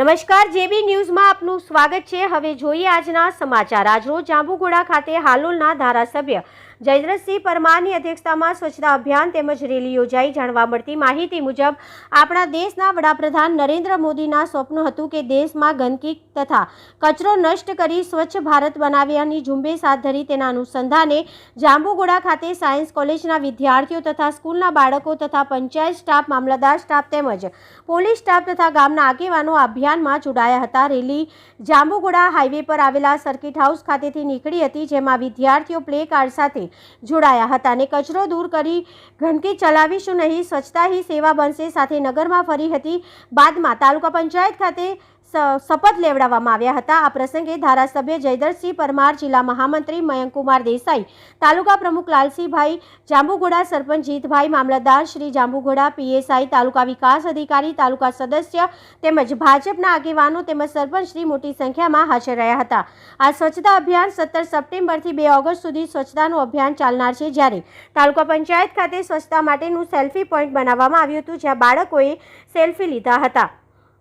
નમસ્કાર, જેબી ન્યૂઝમાં આપનું સ્વાગત છે. હવે જોઈએ આજના સમાચાર. આજરોજ જાંબુઘોડા ખાતે હાલોલના ધારાસભ્ય જયદ્રથસિંહ પરમારની અધ્યક્ષતામાં સ્વચ્છતા અભિયાન તેમજ રેલી યોજાઈ. જાણવા મળતી માહિતી મુજબ, આપણા દેશના વડાપ્રધાન નરેન્દ્ર મોદીના સ્વપ્ન હતું કે દેશમાં ગંદકી તથા કચરો નષ્ટ કરી સ્વચ્છ ભારત બનાવ્યાની ઝુંબેશ હાથ ધરી. તેના અનુસંધાને જાંબુગોડા ખાતે સાયન્સ કોલેજના વિદ્યાર્થીઓ તથા સ્કૂલના બાળકો તથા પંચાયત સ્ટાફ, મામલતદાર સ્ટાફ તેમજ પોલીસ સ્ટાફ તથા ગામના આગેવાનો અભિયાનમાં જોડાયા હતા. રેલી જાંબુગોડા હાઈવે પર આવેલા સર્કિટ હાઉસ ખાતેથી નીકળી હતી, જેમાં વિદ્યાર્થીઓ પ્લે કાર્ડ સાથે જોડાયા હતા અને કચરો દૂર કરી ગંદકી ચલાવીશું નહીં, સ્વચ્છતા હી સેવા બનશે સાથે નગરમાં ફરી હતી. બાદમાં તાલુકા પંચાયત ખાતે શપથ લેવડાવવામાં આવ્યા હતા. આ પ્રસંગે ધારાસભ્ય જયદરસિંહ પરમાર, જિલ્લા મહામંત્રી મયંકુમાર દેસાઈ, તાલુકા પ્રમુખ લાલસીભાઈ જાંબુઘોડા, સરપંચ જીતભાઈ મામલતદાર, શ્રી જાંબુઘોડા, પીએસઆઈ, તાલુકા વિકાસ અધિકારી, તાલુકા સદસ્ય તેમજ ભાજપના આગેવાનો તેમજ સરપંચ શ્રી મોટી સંખ્યામાં હાજર રહ્યા હતા. આ સ્વચ્છતા અભિયાન સત્તર સપ્ટેમ્બરથી બે ઓગસ્ટ સુધી સ્વચ્છતાનું અભિયાન ચાલનાર છે. જ્યારે તાલુકા પંચાયત ખાતે સ્વચ્છતા માટેનું સેલ્ફી પોઈન્ટ બનાવવામાં આવ્યું હતું, જ્યાં બાળકોએ સેલ્ફી લીધા હતા.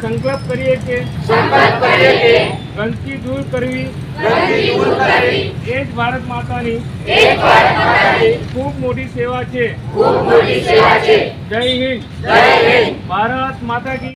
સંકલ્પ કરીએ કે ગંદકી દૂર કરવી એ જ ભારત માતાની ભારત માતાની ખૂબ મોટી સેવા છે. ખૂબ મોટી સેવા છે. જય હિન્દ. ભારત માતા કી